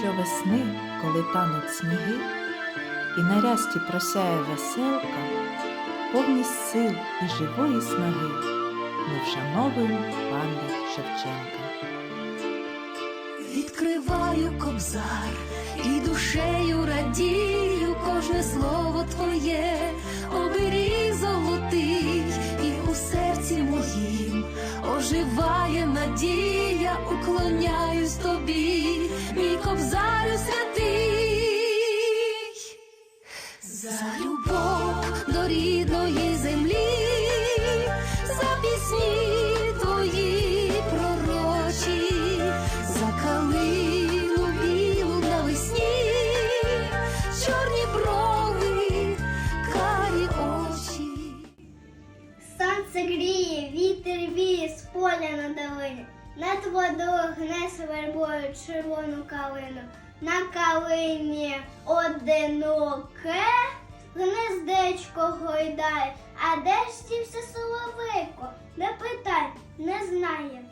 що весни, коли тануть сніги, і на рясті просяє веселка, повність сил і живої снаги, ми вшановуємо пам'ять Шевченка. Відкриваю кобзар і душею радію кожне слово твоє, оберіг золотий, і у серці моїм оживає надія, уклоняюсь гріє, вітер віє з поля на долині. Над водою гне вербою червону калину. На калині одиноке гнездечко гойдає. А де ж сівся соловейко? Не питай, не знає.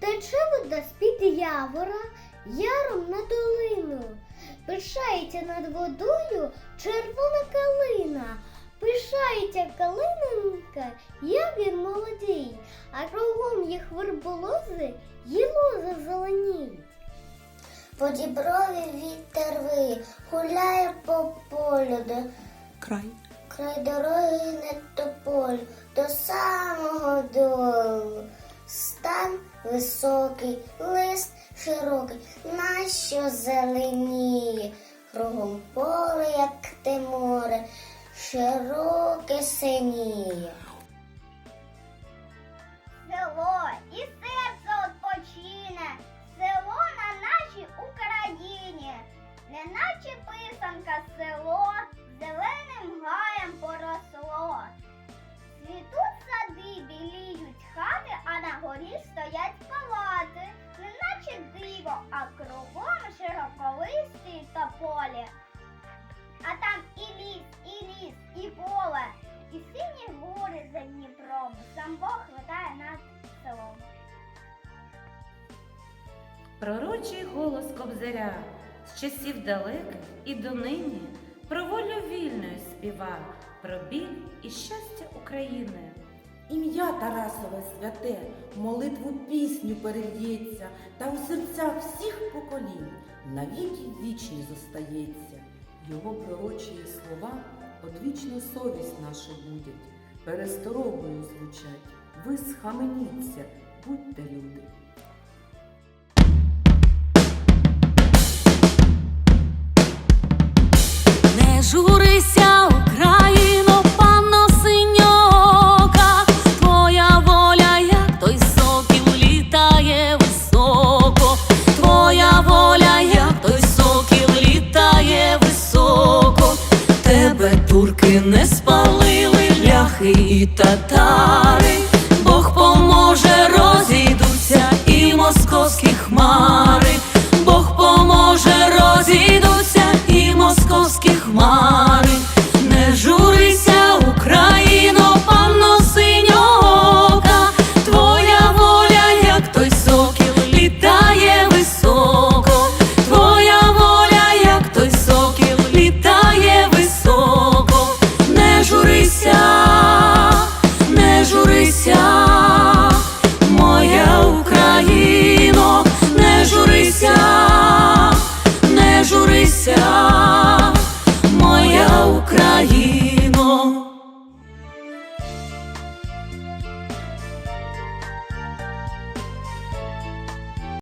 Тече вода з-під явора, яром на долину. Пишається над водою червона калина. Пишається калиненька, як він молодій, а кругом їх верболози й лози зеленіють. По діброві вітер виє, гуляє по полю, до Край. край дороги не тополю, до самого долу. Стан високий, лист широкий, нащо зеленіє, кругом поле, як те море, широке синіє. Село і серце odpoчине, село на нашій Україні, неначе писанка село зеленим гаєм поросло. Цвітуть сади, біліють хати, а на горі стоять палати, неначе диво, а кругом широколисті тополі. А там і ліс, Пророчий голос кобзаря з часів далеких і донині про волю вільною співа, про біль і щастя України. Ім'я Тарасове святе, молитву пісню перельється, та у серцях всіх поколінь навіки вічні зостається. Його пророчі слова одвічну совість нашу будять, пересторогою звучать. Ви схаменіться, будьте люди. журися, Україно, панно синьока, твоя воля, як той сокіл літає високо, твоя воля, як той сокіл літає високо, тебе турки не спалили, ляхи і татари. хмар.